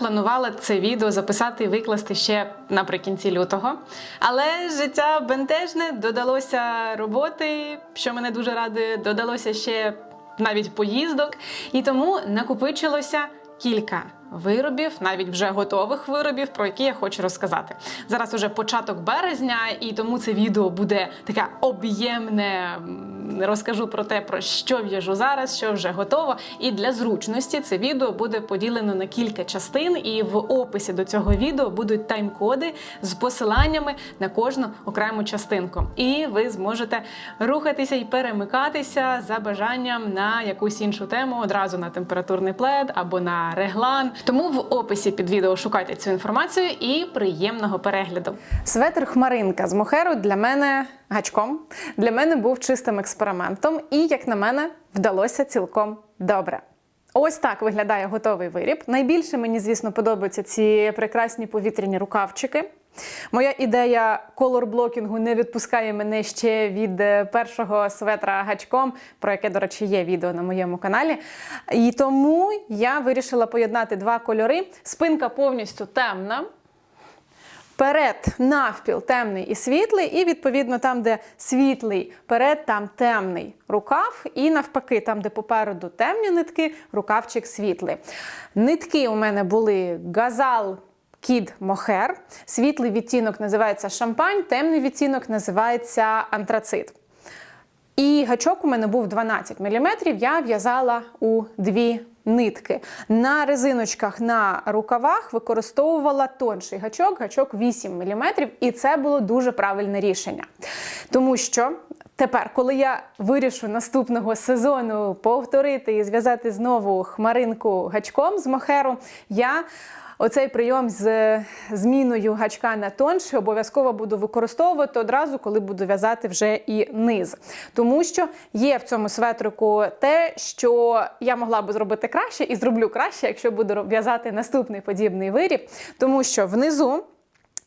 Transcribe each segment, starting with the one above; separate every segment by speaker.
Speaker 1: Планувала це відео записати і викласти ще наприкінці лютого, але життя бентежне, додалося роботи, що мене дуже радує, додалося ще навіть поїздок, і тому накопичилося кілька виробів, навіть вже готових виробів, про які я хочу розказати. Зараз уже початок березня, і тому це відео буде таке об'ємне. Розкажу про те, про що в'яжу зараз, що вже готово. І для зручності це відео буде поділено на кілька частин, і в описі до цього відео будуть тайм-коди з посиланнями на кожну окрему частинку. І ви зможете рухатися і перемикатися за бажанням на якусь іншу тему одразу на температурний плед або на реглан. Тому в описі під відео шукайте цю інформацію і приємного перегляду. Светр хмаринка з мохеру для мене гачком. Для мене був чистим експериментом, і, як на мене, вдалося цілком добре. Ось так виглядає готовий виріб. Найбільше мені, звісно, подобаються ці прекрасні повітряні рукавчики. Моя ідея колорблокінгу не відпускає мене ще від е, першого светра гачком, про яке, до речі, є відео на моєму каналі. І тому я вирішила поєднати два кольори. Спинка повністю темна. Перед навпіл темний і світлий, і відповідно там, де світлий перед, там темний рукав, і навпаки, там, де попереду темні нитки, рукавчик світлий. Нитки у мене були газал. Кід мохер, світлий відтінок називається шампань, темний відтінок називається антрацит. І гачок у мене був 12 мм, я в'язала у дві нитки. На резиночках на рукавах використовувала тонший гачок, гачок 8 мм, і це було дуже правильне рішення. Тому що тепер, коли я вирішу наступного сезону повторити і зв'язати знову хмаринку гачком з мохеру, я Оцей прийом з зміною гачка на тонше обов'язково буду використовувати одразу, коли буду в'язати вже і низ. Тому що є в цьому светрику те, що я могла би зробити краще, і зроблю краще, якщо буду в'язати наступний подібний виріб, тому що внизу.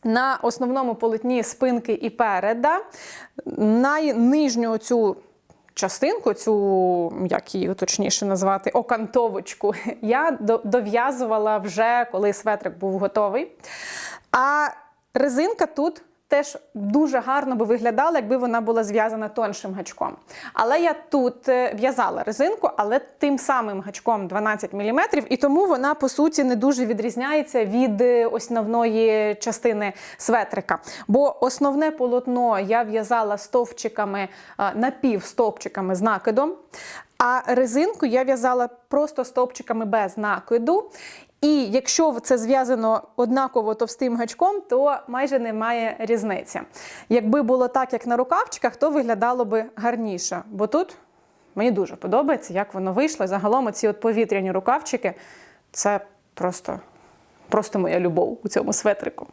Speaker 1: На основному полотні спинки і переда, на нижню цю частинку, цю, як її точніше назвати, окантовочку, я дов'язувала вже, коли светрик був готовий. А резинка тут. Теж дуже гарно би виглядала, якби вона була зв'язана тоншим гачком. Але я тут е, в'язала резинку, але тим самим гачком 12 мм, і тому вона по суті не дуже відрізняється від е, основної частини светрика. Бо основне полотно я в'язала стовпчиками, е, напівстовпчиками з накидом. А резинку я в'язала просто стовпчиками без накиду. І якщо це зв'язано однаково товстим гачком, то майже немає різниці. Якби було так, як на рукавчиках, то виглядало би гарніше. Бо тут мені дуже подобається, як воно вийшло. Загалом ці от повітряні рукавчики це просто, просто моя любов у цьому светрику.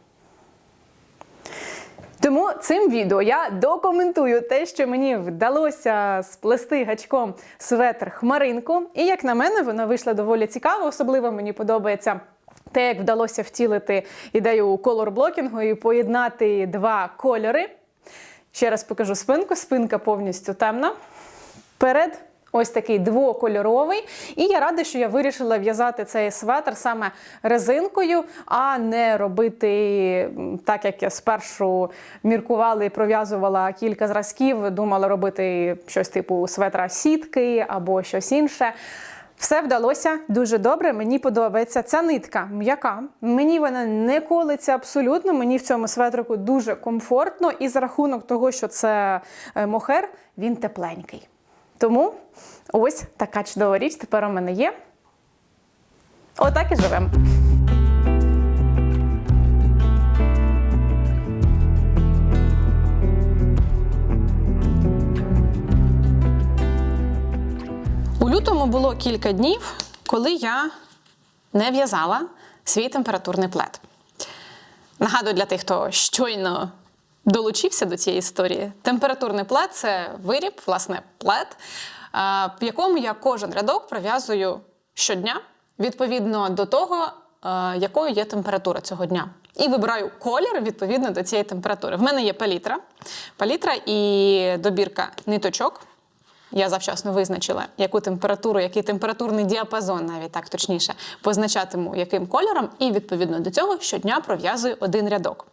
Speaker 1: Тому цим відео я документую те, що мені вдалося сплести гачком светр хмаринку. І як на мене, воно вийшло доволі цікаво. Особливо мені подобається. Те, як вдалося втілити ідею колорблокінгу і поєднати два кольори. Ще раз покажу спинку. Спинка повністю темна. Перед ось такий двокольоровий. І я рада, що я вирішила в'язати цей светр саме резинкою, а не робити так, як я спершу міркувала і пров'язувала кілька зразків, думала робити щось типу светра сітки або щось інше. Все вдалося дуже добре. Мені подобається. Ця нитка м'яка. Мені вона не колиться абсолютно. Мені в цьому светрику дуже комфортно, і за рахунок того, що це е, мохер, він тепленький. Тому ось така чудова річ тепер у мене є. Отак і живемо. У лютому було кілька днів, коли я не в'язала свій температурний плед. Нагадую для тих, хто щойно долучився до цієї історії. Температурний плед це виріб, власне, плед, е, в якому я кожен рядок пров'язую щодня відповідно до того, е, якою є температура цього дня. І вибираю колір відповідно до цієї температури. В мене є палітра, палітра і добірка ниточок. я завчасно визначила, яку температуру, який температурний діапазон, навіть так точніше, позначатиму яким кольором, і відповідно до цього щодня пров'язую один рядок.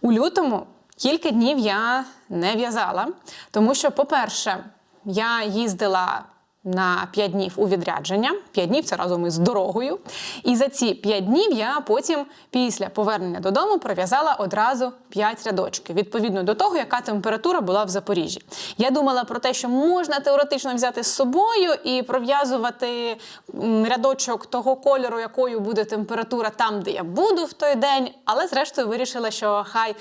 Speaker 1: У лютому кілька днів я не в'язала, тому що, по-перше, я їздила на 5 днів у відрядження. 5 днів це разом із дорогою. І за ці 5 днів я потім, після повернення додому, пров'язала одразу 5 рядочків, відповідно до того, яка температура була в Запоріжжі. Я думала про те, що можна теоретично взяти з собою і пров'язувати рядочок того кольору, якою буде температура там, де я буду в той день. Але зрештою вирішила, що хай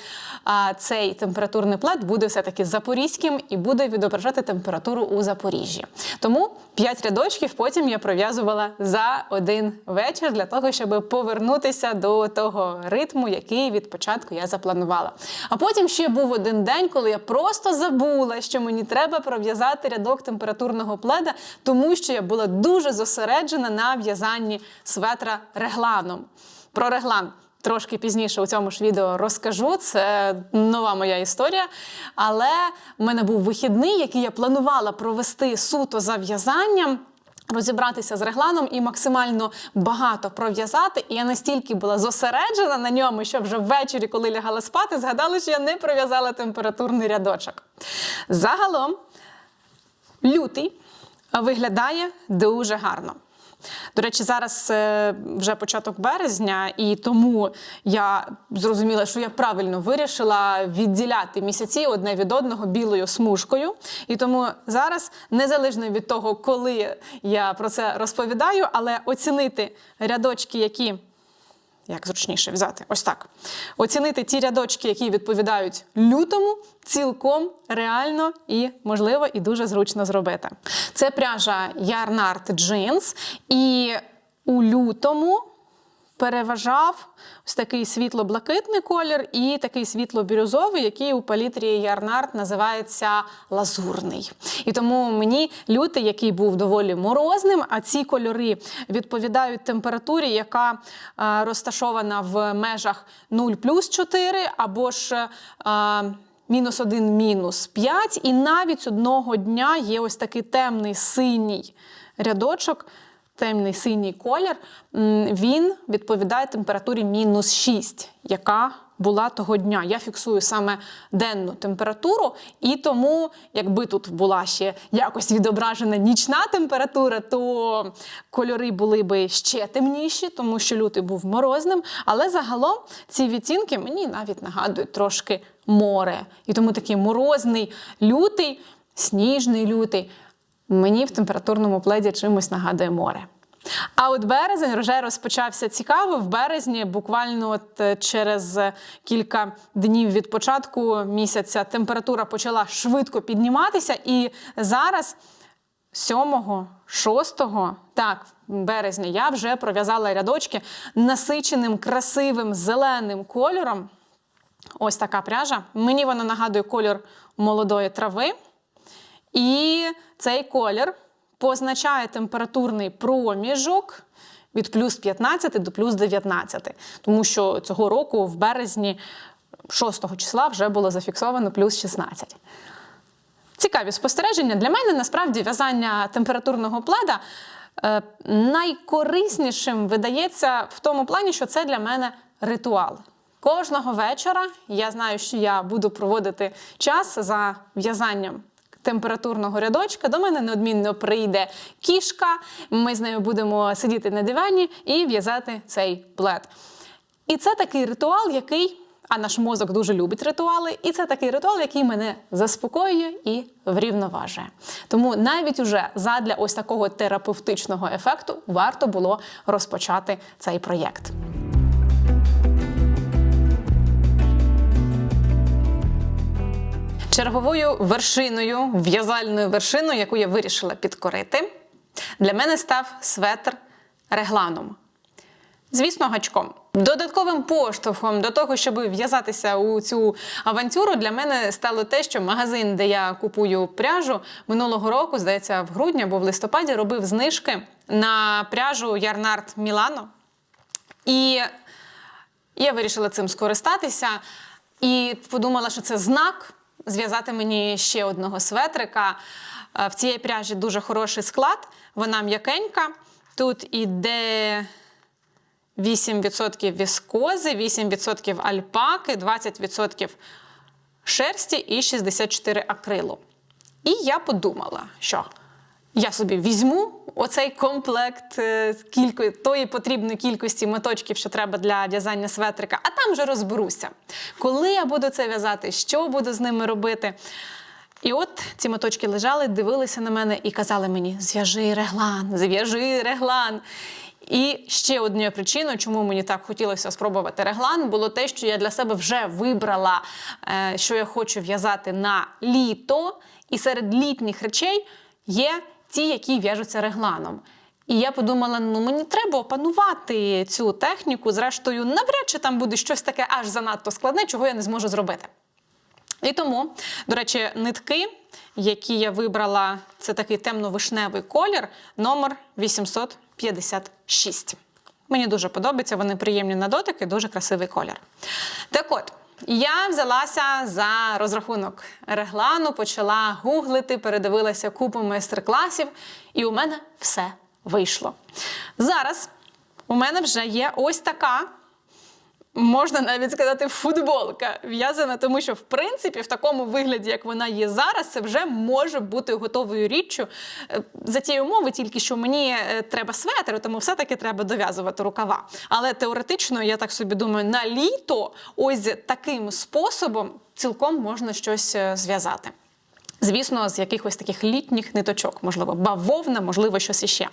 Speaker 1: а, цей температурний плед буде все-таки запорізьким і буде відображати температуру у Запоріжжі. Тому 5 рядочків потім я пров'язувала за один вечір для того, щоб повернутися до того ритму, який від початку я запланувала. А потім ще був один день, коли я просто забула, що мені треба пров'язати рядок температурного пледа, тому що я була дуже зосереджена на в'язанні светра регланом. Про реглан трошки пізніше у цьому ж відео розкажу. Це нова моя історія. Але в мене був вихідний, який я планувала провести суто за в'язанням. Розібратися з регланом і максимально багато пров'язати. І я настільки була зосереджена на ньому, що вже ввечері, коли лягала спати, згадала, що я не пров'язала температурний рядочок. Загалом, лютий виглядає дуже гарно. До речі, зараз е, вже початок березня, і тому я зрозуміла, що я правильно вирішила відділяти місяці одне від одного білою смужкою. І тому зараз, незалежно від того, коли я про це розповідаю, але оцінити рядочки, які як зручніше взяти, ось так. Оцінити ті рядочки, які відповідають лютому, цілком реально і можливо і дуже зручно зробити. Це пряжа Yarnart Jeans, і у лютому переважав ось такий світло-блакитний колір і такий світло-бірюзовий, який у палітрі Ярнарт називається лазурний. І тому мені лютий, який був доволі морозним, а ці кольори відповідають температурі, яка е, розташована в межах 0 плюс 4 або ж. е, Мінус 1, мінус 5, і навіть одного дня є ось такий темний синій рядочок, темний синій колір, він відповідає температурі мінус 6, яка була того дня. Я фіксую саме денну температуру, і тому, якби тут була ще якось відображена нічна температура, то кольори були би ще темніші, тому що лютий був морозним. Але загалом ці відтінки мені навіть нагадують трошки море. І тому такий морозний лютий, сніжний лютий мені в температурному пледі чимось нагадує море. А от березень вже розпочався цікаво. В березні, буквально от е, через кілька днів від початку місяця, температура почала швидко підніматися, і зараз. 7, 6, так, березня я вже пров'язала рядочки насиченим, красивим зеленим кольором. Ось така пряжа. Мені вона нагадує кольор молодої трави. І цей колір позначає температурний проміжок від плюс 15 до плюс 19. Тому що цього року в березні 6 числа вже було зафіксовано плюс 16. Цікаві спостереження. Для мене насправді в'язання температурного пледа е, найкориснішим видається в тому плані, що це для мене ритуал. Кожного вечора я знаю, що я буду проводити час за в'язанням температурного рядочка. До мене неодмінно прийде кішка. Ми з нею будемо сидіти на дивані і в'язати цей плед. І це такий ритуал, який. А наш мозок дуже любить ритуали, і це такий ритуал, який мене заспокоює і врівноважує. Тому навіть уже задля ось такого терапевтичного ефекту варто було розпочати цей проєкт. Черговою вершиною, в'язальною вершиною, яку я вирішила підкорити, для мене став светр регланом. Звісно, гачком. Додатковим поштовхом до того, щоб в'язатися у цю авантюру, для мене стало те, що магазин, де я купую пряжу, минулого року, здається, в грудні або в листопаді робив знижки на пряжу Ярнард Мілано. І я вирішила цим скористатися і подумала, що це знак зв'язати мені ще одного светрика. Е, В цієї пряжі дуже хороший склад, вона м'якенька. Тут іде 8% віскози, 8% альпаки, 20% шерсті і 64 акрилу. І я подумала, що я собі візьму оцей комплект е, кілько, тої потрібної кількості моточків, що треба для в'язання светрика, а там вже розберуся, коли я буду це в'язати, що буду з ними робити. І от ці моточки лежали, дивилися на мене і казали мені: зв'яжи реглан, зв'яжи реглан. І ще однією причиною, чому мені так хотілося спробувати реглан, було те, що я для себе вже вибрала, е, що я хочу в'язати на літо, і серед літніх речей є ті, які в'яжуться регланом. І я подумала: ну мені треба опанувати цю техніку. Зрештою, навряд чи там буде щось таке аж занадто складне, чого я не зможу зробити. І тому, до речі, нитки, які я вибрала, це такий темно-вишневий колір, номер 856. Мені дуже подобається, вони приємні на дотик і дуже красивий колір. Так от, я взялася за розрахунок реглану, почала гуглити, передивилася купу майстер-класів, і у мене все вийшло. Зараз у мене вже є ось така можна навіть сказати, футболка в'язана, тому що в принципі в такому вигляді, як вона є зараз, це вже може бути готовою річчю. Е, За тієї умови, тільки що мені е, треба светр, тому все-таки треба дов'язувати рукава. Але теоретично, я так собі думаю, на літо ось таким способом цілком можна щось е, зв'язати. Звісно, з якихось таких літніх ниточок, можливо, бавовна, можливо, щось іще.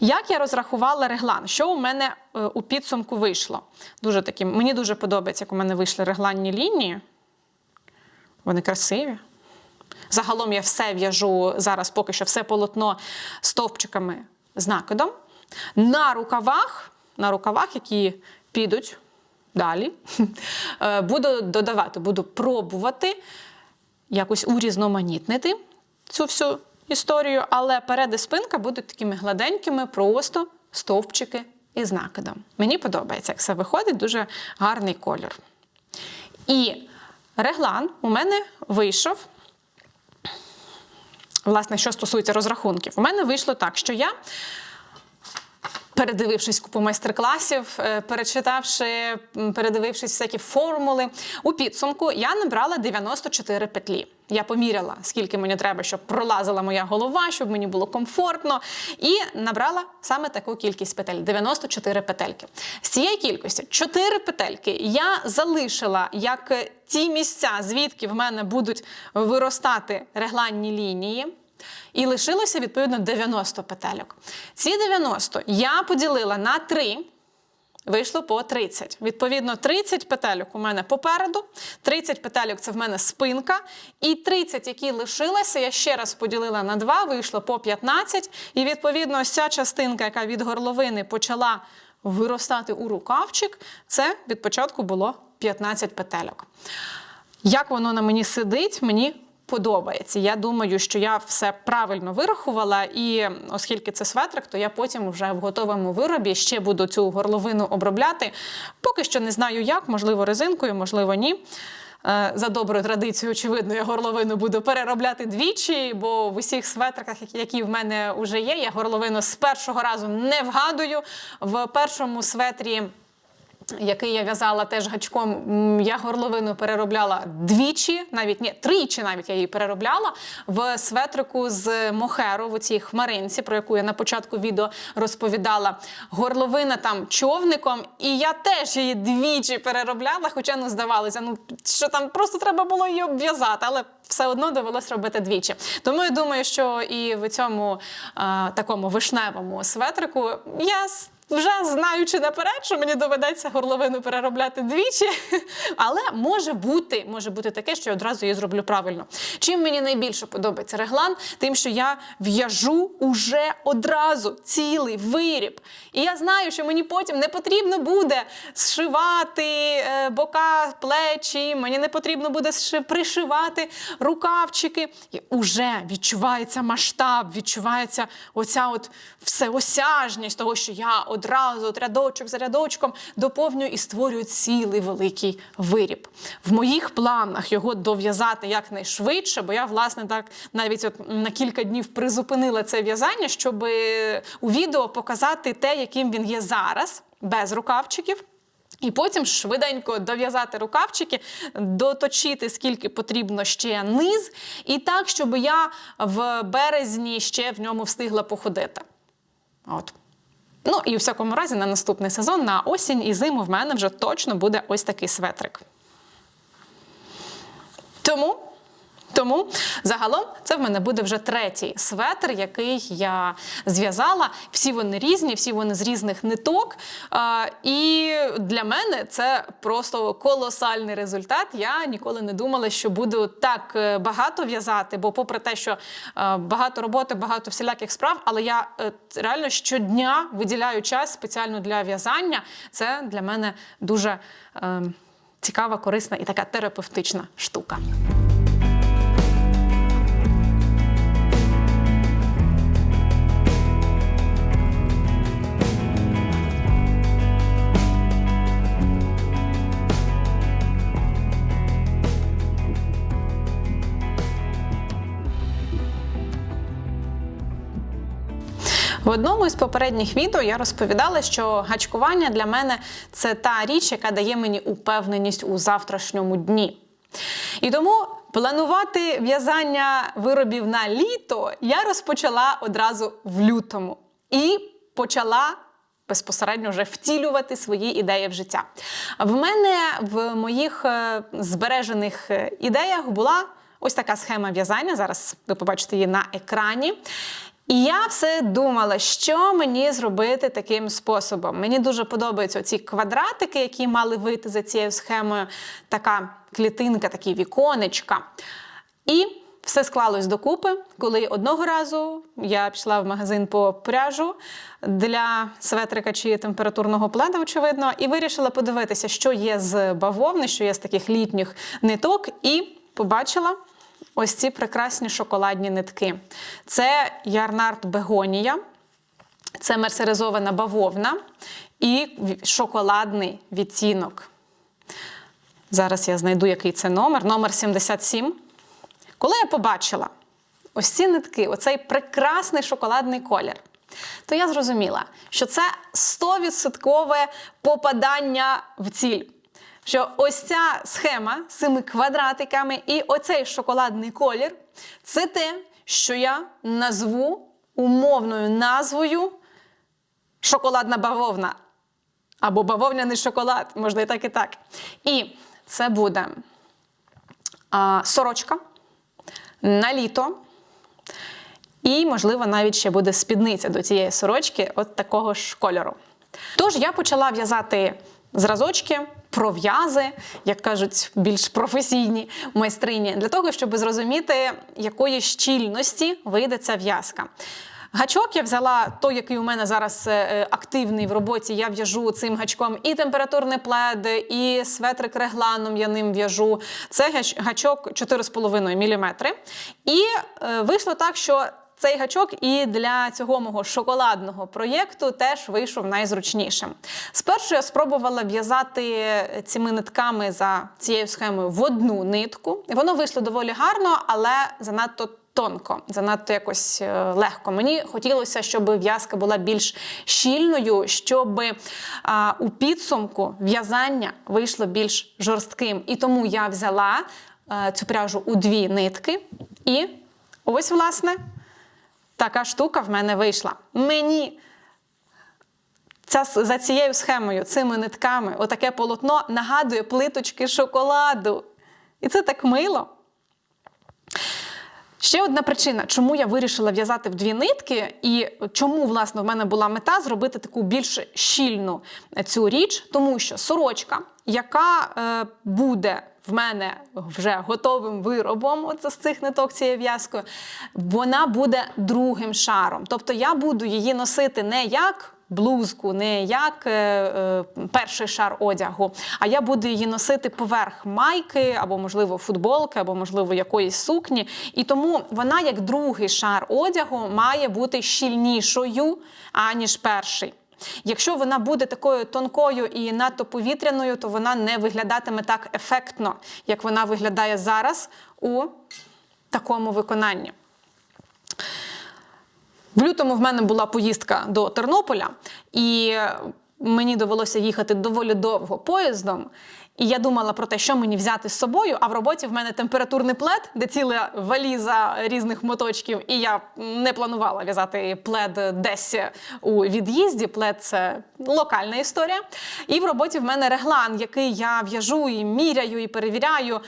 Speaker 1: Як я розрахувала реглан? Що у мене е, у підсумку вийшло? Дуже такі, мені дуже подобається, як у мене вийшли регланні лінії. Вони красиві. Загалом я все в'яжу зараз, поки що все полотно стовпчиками з накидом. На рукавах, на рукавах, які підуть далі, е, буду додавати, буду пробувати якось урізноманітнити цю всю історію, але перед і спинка будуть такими гладенькими, просто стовпчики із накидом. Мені подобається, як все виходить, дуже гарний колір. І реглан у мене вийшов. Власне, що стосується розрахунків, у мене вийшло так, що я передивившись купу майстер-класів, е, перечитавши, передивившись всякі формули, у підсумку я набрала 94 петлі. Я поміряла, скільки мені треба, щоб пролазила моя голова, щоб мені було комфортно, і набрала саме таку кількість петель 94 петельки. З цієї кількості 4 петельки я залишила як ті місця, звідки в мене будуть виростати регланні лінії. І лишилося відповідно 90 петельок. Ці 90 я поділила на 3, вийшло по 30. Відповідно, 30 петельок у мене попереду, 30 петельок це в мене спинка. І 30, які лишилися, я ще раз поділила на 2, вийшло по 15. І відповідно, ця частинка, яка від горловини почала виростати у рукавчик, це від початку було 15 петельок. Як воно на мені сидить, мені подобається. Я думаю, що я все правильно вирахувала, і оскільки це светрик, то я потім вже в готовому виробі ще буду цю горловину обробляти. Поки що не знаю як, можливо, резинкою, можливо, ні. Е, За доброю традицією, очевидно, я горловину буду переробляти двічі, бо в усіх светриках, які в мене вже є, я горловину з першого разу не вгадую. В першому светрі який я в'язала теж гачком, я горловину переробляла двічі, навіть ні, тричі навіть я її переробляла в светрику з мохеру, в цій хмаринці, про яку я на початку відео розповідала. Горловина там човником, і я теж її двічі переробляла, хоча ну здавалося, ну що там просто треба було її обв'язати, але все одно довелось робити двічі. Тому я думаю, що і в цьому а, такому вишневому светрику я вже знаючи наперед, що мені доведеться горловину переробляти двічі, але може бути, може бути таке, що я одразу її зроблю правильно. Чим мені найбільше подобається реглан, тим, що я в'яжу уже одразу цілий виріб. І я знаю, що мені потім не потрібно буде зшивати е, бока, плечі, мені не потрібно буде пришивати рукавчики. І уже відчувається масштаб, відчувається оця от всеосяжність того, що я одразу от рядочок за рядочком доповнюю і створюю цілий великий виріб. В моїх планах його дов'язати якнайшвидше, бо я, власне, так навіть от на кілька днів призупинила це в'язання, щоб у відео показати те, яким він є зараз, без рукавчиків. І потім швиденько дов'язати рукавчики, доточити скільки потрібно ще низ, і так, щоб я в березні ще в ньому встигла походити. От. Ну і у всякому разі, на наступний сезон, на осінь і зиму в мене вже точно буде ось такий светрик. Тому. Тому загалом це в мене буде вже третій светр, який я зв'язала. Всі вони різні, всі вони з різних ниток. І для мене це просто колосальний результат. Я ніколи не думала, що буду так е, багато в'язати, бо, попри те, що е, багато роботи, багато всіляких справ, але я е, реально щодня виділяю час спеціально для в'язання. Це для мене дуже е, цікава, корисна і така терапевтична штука. В одному із попередніх відео я розповідала, що гачкування для мене це та річ, яка дає мені упевненість у завтрашньому дні. І тому планувати в'язання виробів на літо я розпочала одразу в лютому і почала. Безпосередньо вже втілювати свої ідеї в життя. В мене в моїх е, збережених е, ідеях була ось така схема в'язання. Зараз ви побачите її на екрані. І я все думала, що мені зробити таким способом. Мені дуже подобаються ці квадратики, які мали вийти за цією схемою. Така клітинка, такі віконечка. І все склалось докупи, коли одного разу я пішла в магазин по пряжу для светрика чи температурного пледа, очевидно, і вирішила подивитися, що є з бавовни, що є з таких літніх ниток, і побачила. Ось ці прекрасні шоколадні нитки. Це ярнард бегонія, це мерсеризована бавовна і шоколадний відтінок. Зараз я знайду, який це номер. Номер 77. Коли я побачила ось ці нитки, оцей прекрасний шоколадний колір, то я зрозуміла, що це 100% попадання в ціль. Що ось ця схема з цими квадратиками і оцей шоколадний колір це те, що я назву умовною назвою шоколадна бавовна. Або бавовняний шоколад, можна і так, і так. І це буде а, сорочка на літо. І, можливо, навіть ще буде спідниця до цієї сорочки, от такого ж кольору. Тож я почала в'язати зразочки, пров'язи, як кажуть, більш професійні майстрині, для того, щоб зрозуміти, якої щільності вийде ця в'язка. Гачок я взяла той, який у мене зараз е, активний в роботі. Я в'яжу цим гачком і температурний плед, і светрик регланом я ним в'яжу. Це гачок 4,5 мм. І е, вийшло так, що цей гачок і для цього мого шоколадного проєкту теж вийшов найзручнішим. Спершу я спробувала в'язати цими нитками за цією схемою в одну нитку. Воно вийшло доволі гарно, але занадто. Тонко, занадто якось е, легко. Мені хотілося, щоб в'язка була більш щільною, щоб а, у підсумку в'язання вийшло більш жорстким. І тому я взяла а, цю пряжу у дві нитки. І ось, власне, така штука в мене вийшла. Мені ця, за цією схемою, цими нитками, отаке полотно нагадує плиточки шоколаду. І це так мило. Ще одна причина, чому я вирішила в'язати в дві нитки, і чому, власне, в мене була мета зробити таку більш щільну цю річ, тому що сорочка, яка е, буде в мене вже готовим виробом от з цих ниток цією в'язкою, вона буде другим шаром. Тобто я буду її носити не як блузку, не як е, е, перший шар одягу, а я буду її носити поверх майки, або, можливо, футболки, або, можливо, якоїсь сукні. І тому вона, як другий шар одягу, має бути щільнішою, аніж перший. Якщо вона буде такою тонкою і надто повітряною, то вона не виглядатиме так ефектно, як вона виглядає зараз у такому виконанні. В лютому в мене була поїздка до Тернополя, і мені довелося їхати доволі довго поїздом. І я думала про те, що мені взяти з собою. А в роботі в мене температурний плед, де ціла валіза різних моточків. І я не планувала в'язати плед десь у від'їзді. Плед це локальна історія. І в роботі в мене реглан, який я в'яжу і міряю, і перевіряю.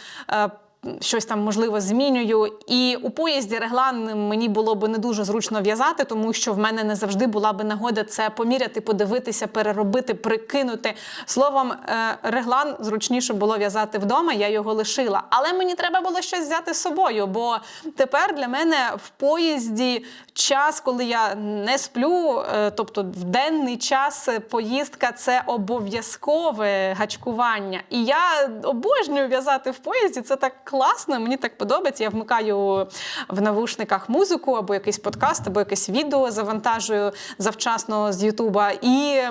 Speaker 1: Щось там можливо змінюю. І у поїзді реглан мені було би не дуже зручно в'язати, тому що в мене не завжди була би нагода це поміряти, подивитися, переробити, прикинути. Словом, е, реглан зручніше було в'язати вдома, я його лишила. Але мені треба було щось взяти з собою, бо тепер для мене в поїзді час, коли я не сплю, е, тобто в денний час е, поїздка це обов'язкове гачкування. І я обожнюю в'язати в поїзді. Це так класно, мені так подобається. Я вмикаю в навушниках музику або якийсь подкаст, або якесь відео завантажую завчасно з Ютуба і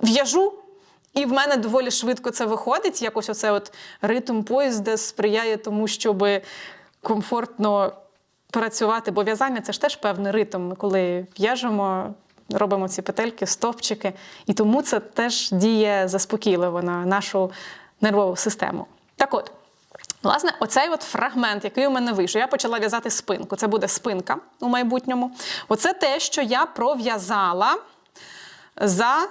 Speaker 1: в'яжу. І в мене доволі швидко це виходить. Якось оце от ритм поїзда сприяє тому, щоб комфортно працювати, бо в'язання це ж теж певний ритм. Ми коли в'яжемо, робимо ці петельки, стовпчики, і тому це теж діє заспокійливо на нашу нервову систему. Так от. Власне, оцей от фрагмент, який у мене вийшов, я почала в'язати спинку. Це буде спинка у майбутньому. Оце те, що я пров'язала за,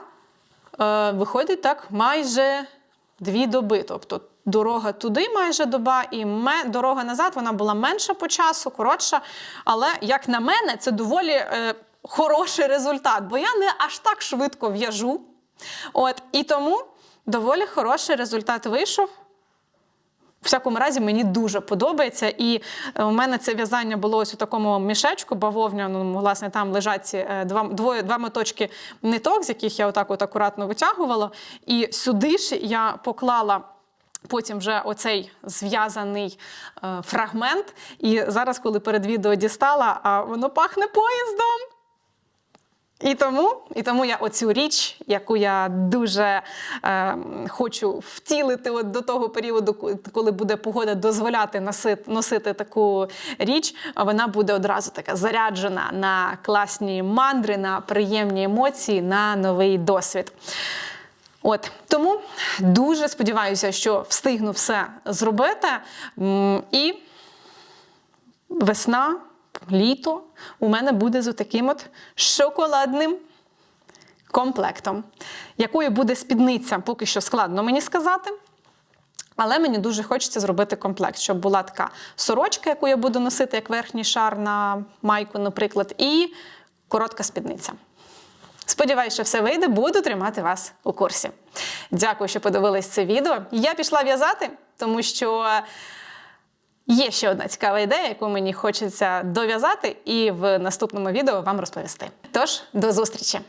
Speaker 1: е, виходить так, майже дві доби. Тобто дорога туди майже доба, і ме, дорога назад вона була менша по часу, коротша. Але, як на мене, це доволі е, хороший результат, бо я не аж так швидко в'яжу. От, і тому доволі хороший результат вийшов. Всякому разі, мені дуже подобається. І е, у мене це в'язання було ось у такому мішечку бавовняному. Власне, там лежать е, два, двоє, два моточки ниток, з яких я отак от акуратно витягувала. І сюди ж я поклала. Потім вже оцей зв'язаний е, фрагмент. І зараз, коли перед відео дістала, а воно пахне поїздом. І тому, і тому я оцю річ, яку я дуже е, хочу втілити от до того періоду, ко- коли буде погода дозволяти носити, носити таку річ, вона буде одразу така заряджена на класні мандри, на приємні емоції, на новий досвід. От тому дуже сподіваюся, що встигну все зробити. І весна, літо у мене буде з таким от шоколадним комплектом. Якою буде спідниця, поки що складно мені сказати. Але мені дуже хочеться зробити комплект, щоб була така сорочка, яку я буду носити як верхній шар на майку, наприклад, і коротка спідниця. Сподіваюся, що все вийде, буду тримати вас у курсі. Дякую, що подивились це відео. Я пішла в'язати, тому що є ще одна цікава ідея, яку мені хочеться дов'язати, і в наступному відео вам розповісти. Тож, до зустрічі!